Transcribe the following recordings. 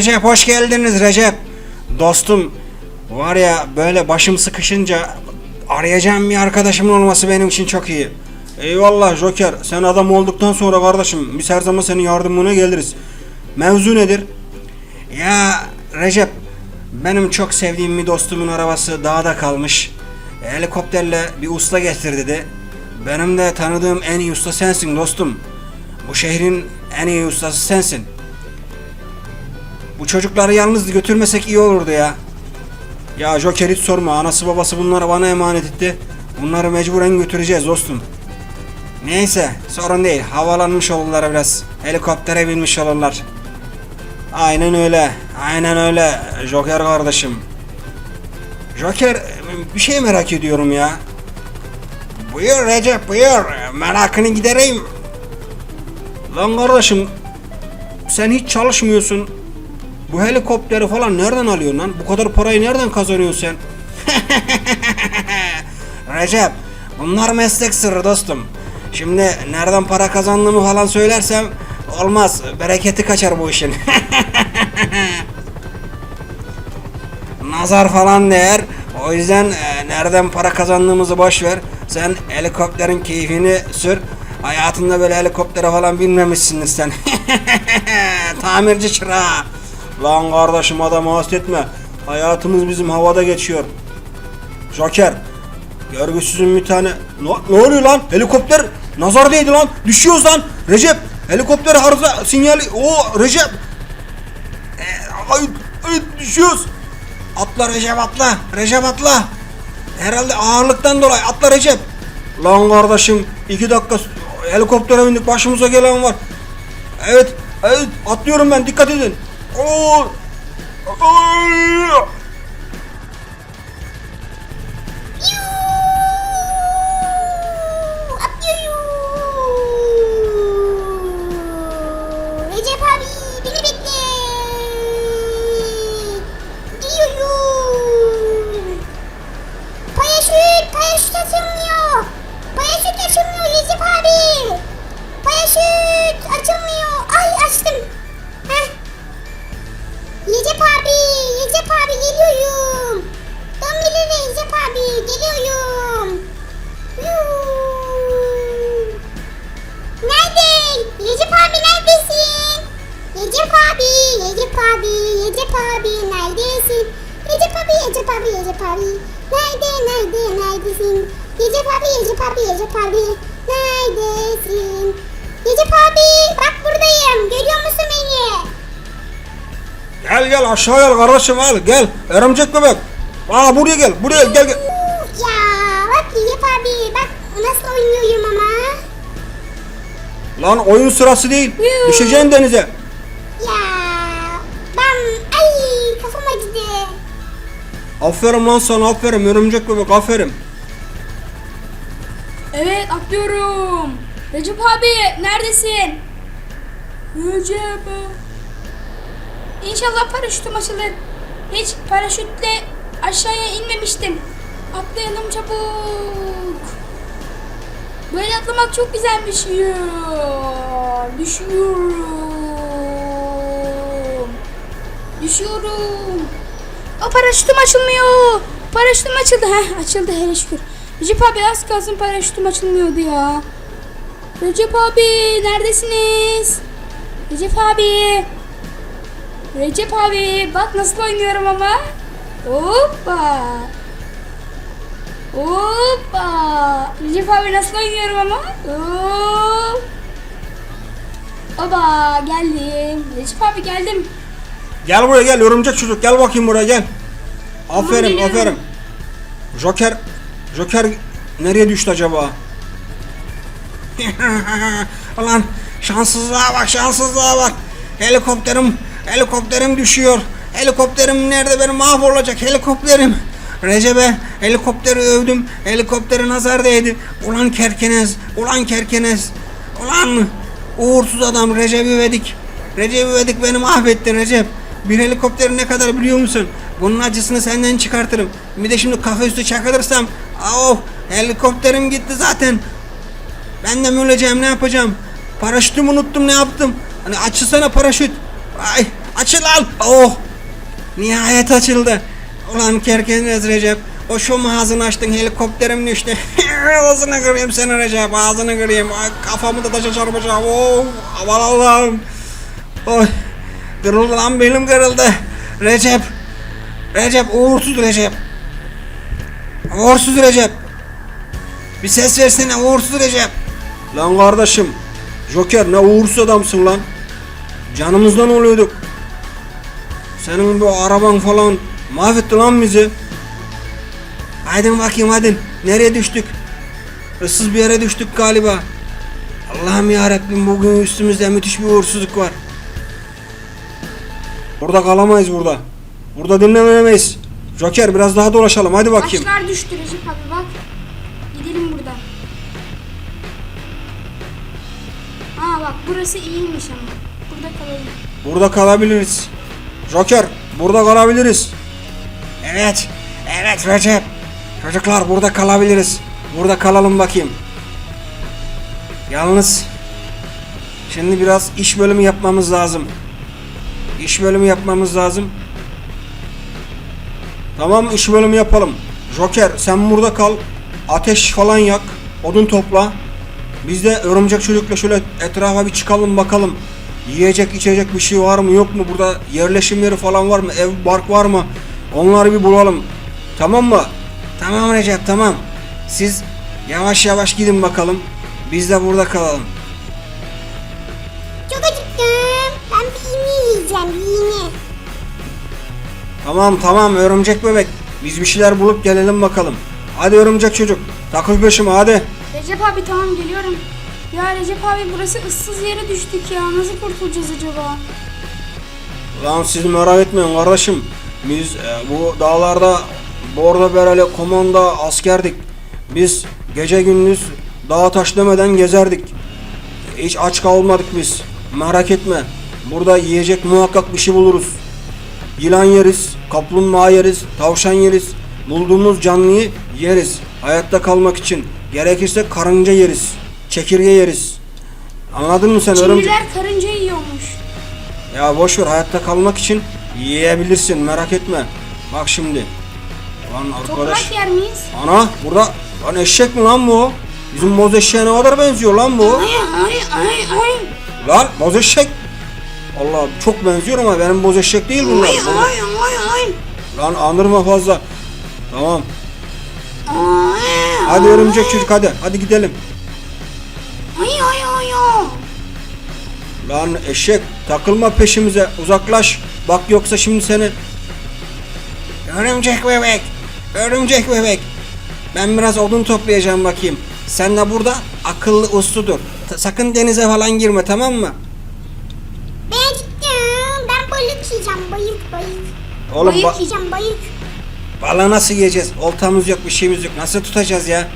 Recep hoş geldiniz Recep. Dostum var ya böyle başım sıkışınca arayacağım bir arkadaşımın olması benim için çok iyi. Eyvallah Joker sen adam olduktan sonra kardeşim biz her zaman senin yardımına geliriz. Mevzu nedir? Ya Recep benim çok sevdiğim bir dostumun arabası dağda kalmış. Helikopterle bir usta getir dedi. Benim de tanıdığım en iyi usta sensin dostum. Bu şehrin en iyi ustası sensin. Bu çocukları yalnız götürmesek iyi olurdu ya. Ya Joker hiç sorma. Anası babası bunları bana emanet etti. Bunları mecburen götüreceğiz dostum. Neyse sorun değil. Havalanmış olurlar biraz. Helikoptere binmiş olurlar. Aynen öyle. Aynen öyle Joker kardeşim. Joker bir şey merak ediyorum ya. Buyur Recep buyur. Merakını gidereyim. Lan kardeşim sen hiç çalışmıyorsun. Bu helikopteri falan nereden alıyorsun lan? Bu kadar parayı nereden kazanıyorsun sen? Recep, bunlar meslek sırrı dostum. Şimdi nereden para kazandığımı falan söylersem olmaz. Bereketi kaçar bu işin. Nazar falan değer. O yüzden e, nereden para kazandığımızı boş ver. Sen helikopterin keyfini sür. Hayatında böyle helikoptere falan binmemişsindir sen. Tamirci çırağı. Lan kardeşim adamı hasretme. Hayatımız bizim havada geçiyor. Joker. Görgüsüzün bir tane... Ne, ne oluyor lan? Helikopter nazar lan. Düşüyoruz lan. Recep. Helikopter arıza sinyali... O Recep. E, ay, ay, düşüyoruz. Atla Recep atla. Recep atla. Herhalde ağırlıktan dolayı atla Recep. Lan kardeşim iki dakika helikoptere bindik başımıza gelen var. Evet, evet atlıyorum ben dikkat edin. Oo! Ay! Gel gel aşağı gel kardeşim al gel. Örümcek bebek. Aa buraya gel buraya gel gel. Ya bak Recep abi, bak nasıl oynuyorum ama. Lan oyun sırası değil. Düşeceksin denize. Ya ben ay kafam acıdı. Aferin lan sana aferin örümcek bebek aferin. Evet atlıyorum. Recep abi neredesin? Recep. İnşallah paraşütüm açılır. Hiç paraşütle aşağıya inmemiştim. Atlayalım çabuk. Böyle atlamak çok güzelmiş. Düşüyorum. Düşüyorum. O paraşütüm açılmıyor. Paraşütüm açıldı. Heh açıldı hele şükür. Recep abi az kalsın paraşütüm açılmıyordu ya. Recep abi neredesiniz? Recep abi. Recep abi bak nasıl oynuyorum ama. Hoppa. Hoppa. Recep abi nasıl oynuyorum ama. Hop. Oba geldim. Recep abi geldim. Gel buraya gel örümcek çocuk gel bakayım buraya gel. Aferin geliyorum. aferin. Joker Joker nereye düştü acaba? Ulan şanssızlığa bak şanssızlığa bak. Helikopterim helikopterim düşüyor. Helikopterim nerede benim mahvolacak helikopterim. Recep'e helikopteri övdüm. Helikopteri nazar değdi. Ulan kerkenez. Ulan kerkenez. Ulan uğursuz adam Recep İvedik. Recep İvedik beni mahvetti Recep. Bir helikopter ne kadar biliyor musun? Bunun acısını senden çıkartırım. Bir de şimdi kafa üstü çakılırsam. Oh helikopterim gitti zaten. Ben de mi öleceğim ne yapacağım? Paraşütümü unuttum ne yaptım? Hani açılsana paraşüt. Ay Açıl lan. Oh. Nihayet açıldı. Ulan kerkeniz Recep. O şu ağzını açtın helikopterim düştü. ağzını kırayım seni Recep ağzını kırayım. Ay, kafamı da taşa çarpacağım. Oh, aman Allah'ım. Oy. Kırıldı lan benim kırıldı. Recep. Recep uğursuz Recep. Uğursuz Recep. Bir ses versene uğursuz Recep. Lan kardeşim. Joker ne uğursuz adamsın lan. Canımızdan oluyorduk. Senin bu araban falan mahvetti lan bizi. Haydi bakayım hadi. Nereye düştük? Issız bir yere düştük galiba. Allah'ım ya Rabbim bugün üstümüzde müthiş bir uğursuzluk var. Burada kalamayız burada. Burada dinlememeyiz. Joker biraz daha dolaşalım hadi bakayım. Taşlar düştü Recep abi bak. Gidelim buradan. Aa bak burası iyiymiş ama. Burada kalalım. Burada kalabiliriz. Joker burada kalabiliriz. Evet. Evet Recep. Çocuklar burada kalabiliriz. Burada kalalım bakayım. Yalnız şimdi biraz iş bölümü yapmamız lazım. İş bölümü yapmamız lazım. Tamam iş bölümü yapalım. Joker sen burada kal. Ateş falan yak. Odun topla. Biz de örümcek çocukla şöyle etrafa bir çıkalım bakalım. Yiyecek içecek bir şey var mı yok mu? Burada yerleşim yeri falan var mı? Ev bark var mı? Onları bir bulalım. Tamam mı? Tamam Recep tamam. Siz yavaş yavaş gidin bakalım. Biz de burada kalalım. Çok acıktım. Ben bir iğne yiyeceğim bir iğne. Tamam tamam örümcek bebek. Biz bir şeyler bulup gelelim bakalım. Hadi örümcek çocuk. Takıl peşime hadi. Recep abi tamam geliyorum. Ya Recep abi burası ıssız yere düştük ya. Nasıl kurtulacağız acaba? Lan siz merak etmeyin kardeşim. Biz e, bu dağlarda Bordo Bereli komanda askerdik. Biz gece gündüz dağ taş demeden gezerdik. Hiç aç kalmadık biz. Merak etme. Burada yiyecek muhakkak bir şey buluruz. Yılan yeriz, kaplumbağa yeriz, tavşan yeriz. Bulduğumuz canlıyı yeriz. Hayatta kalmak için. Gerekirse karınca yeriz. Çekirge yeriz. Anladın mı sen örümcek? Çinliler karınca yiyormuş. Ya boş ver hayatta kalmak için yiyebilirsin merak etme. Bak şimdi. Lan arkadaş. Toprak yer miyiz? Ana burada lan eşek mi lan bu? Bizim boz eşeğe ne kadar benziyor lan bu? Ay ay ay ay. Lan boz eşek. Allah çok benziyor ama benim boz eşek değil bunlar. Ay ay ay ay. Lan andırma fazla. Tamam. Ay Hadi örümcek çocuk hadi. Hadi gidelim. Lan eşek takılma peşimize uzaklaş. Bak yoksa şimdi seni... Örümcek bebek. Örümcek bebek. Ben biraz odun toplayacağım bakayım. Sen de burada akıllı usludur. Ta- sakın denize falan girme tamam mı? Ben acıktım. Ben balık yiyeceğim balık balık. Oğlum Bayık ba- Yiyeceğim balık. balığı nasıl yiyeceğiz? Oltamız yok bir şeyimiz yok. Nasıl tutacağız ya?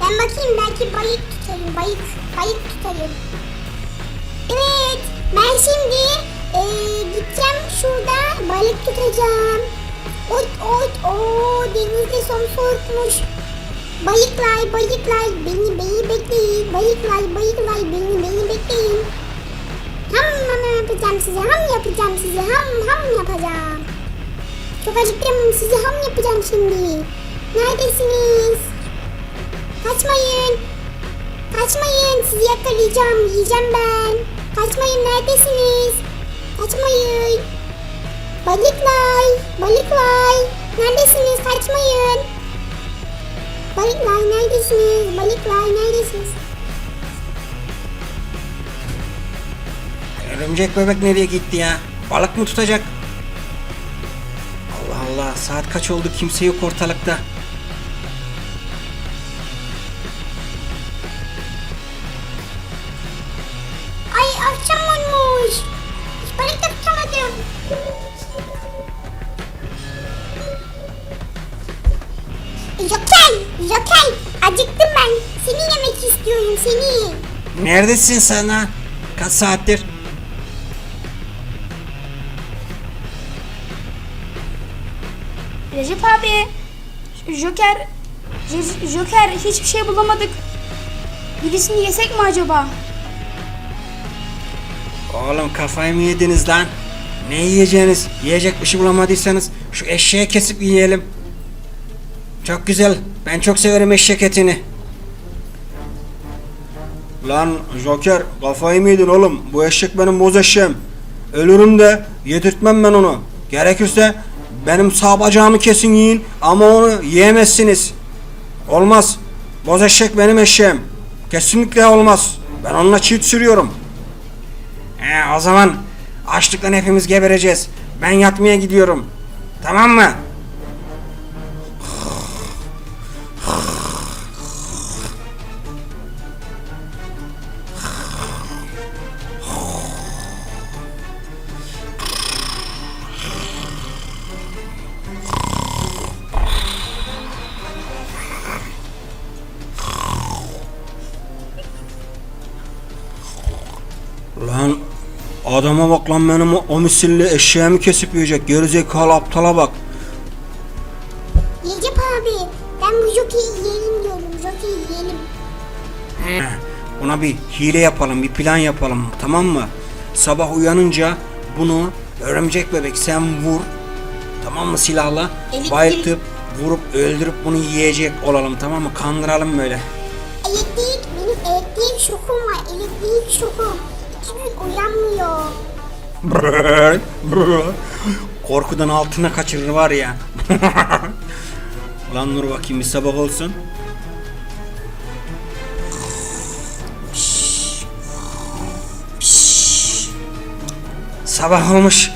Ben bakayım belki balık tutarım balık. Balık tutarım. Evet. Şimdi eee, gideceğim şurada balık tutacağım. Ot ot o denizde son soğukmuş. Balıklar balıklar beni beni bekleyin. Balıklar balıklar beni beni bekleyin. Ham ham yapacağım size ham yapacağım size ham ham yapacağım. Çok acıktım size ham yapacağım şimdi. Neredesiniz? Kaçmayın. Kaçmayın. Sizi yakalayacağım. Yiyeceğim ben. Kaçmayın. Neredesiniz? Kaçmayın. Balıklar. Balıklar. Neredesiniz? Kaçmayın. Balıklar neredesiniz? Balıklar neredesiniz? Örümcek bebek nereye gitti ya? Balık mı tutacak? Allah Allah saat kaç oldu kimse yok ortalıkta. İstiyorum, seni. Neredesin sen ha? Kaç saattir? Recep abi. Joker. Joker hiçbir şey bulamadık. Birisini yesek mi acaba? Oğlum kafayı mı yediniz lan? Ne yiyeceğiniz? Yiyecek bir şey bulamadıysanız şu eşeğe kesip yiyelim. Çok güzel. Ben çok severim eşek etini. Lan Joker kafayı mı yedin oğlum? Bu eşek benim boz eşeğim. Ölürüm de yedirtmem ben onu. Gerekirse benim sağ bacağımı kesin yiyin ama onu yiyemezsiniz. Olmaz. Boz eşek benim eşeğim. Kesinlikle olmaz. Ben onunla çift sürüyorum. He, o zaman açlıktan hepimiz gebereceğiz. Ben yatmaya gidiyorum. Tamam mı? Adama bak lan benim o, o misilli eşeğimi kesip yiyecek. Gerizekalı aptala bak. Recep abi ben bu Joker'i yiyelim diyorum. Joker'i yiyelim. Buna bir hile yapalım, bir plan yapalım tamam mı? Sabah uyanınca bunu örümcek bebek sen vur. Tamam mı silahla? Elektrik- Bayıltıp vurup öldürüp bunu yiyecek olalım tamam mı? Kandıralım böyle. Elektrik benim elektrik şokum var. Elektrik şokum. Gün uyanmıyor. Korkudan altına kaçırır var ya. Lan dur bakayım bir sabah olsun. Sabah olmuş.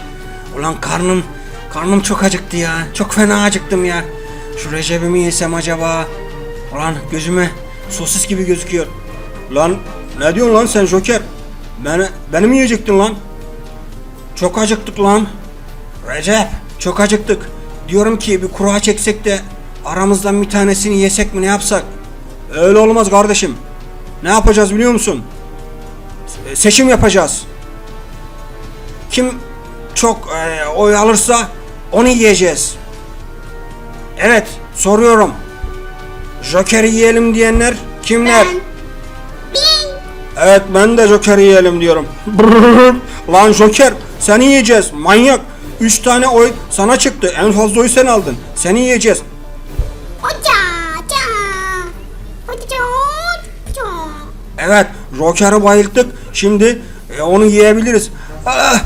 Ulan karnım karnım çok acıktı ya. Çok fena acıktım ya. Şu Recep'i mi yesem acaba? Ulan gözüme sosis gibi gözüküyor. Lan ne diyorsun lan sen Joker? Beni, beni mi yiyecektin lan? Çok acıktık lan. Recep çok acıktık. Diyorum ki bir kura çeksek de aramızdan bir tanesini yesek mi ne yapsak? Öyle olmaz kardeşim. Ne yapacağız biliyor musun? Se- Seçim yapacağız. Kim çok e, oy alırsa onu yiyeceğiz. Evet soruyorum. Joker'i yiyelim diyenler kimler? Ben. Ben. Evet ben de Joker yiyelim diyorum. Lan Joker seni yiyeceğiz manyak. Üç tane oy sana çıktı. En fazla oy sen aldın. Seni yiyeceğiz. Evet Joker'i bayılttık. Şimdi e, onu yiyebiliriz. Ah.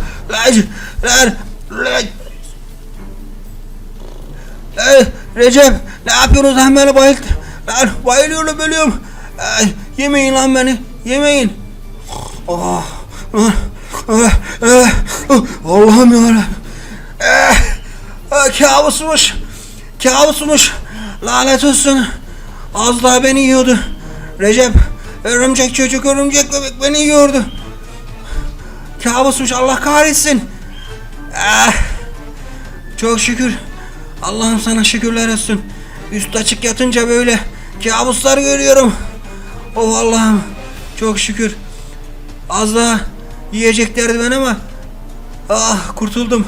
Eh, Recep ne yapıyorsunuz lan beni bayılt. Lan bayılıyorum ölüyorum. Eh, yemeyin lan beni. Yemeyin. Oh, ah, ah, ah, ah, Allah'ım yarabbim. Ah, kabusmuş. Kabusmuş. Lanet olsun. Az daha beni yiyordu. Recep, örümcek çocuk, örümcek bebek beni yiyordu. Kabusmuş Allah kahretsin. Ah, çok şükür. Allah'ım sana şükürler olsun. Üst açık yatınca böyle kabuslar görüyorum. Oh Allah'ım çok şükür. Az daha yiyeceklerdi ben ama ah kurtuldum.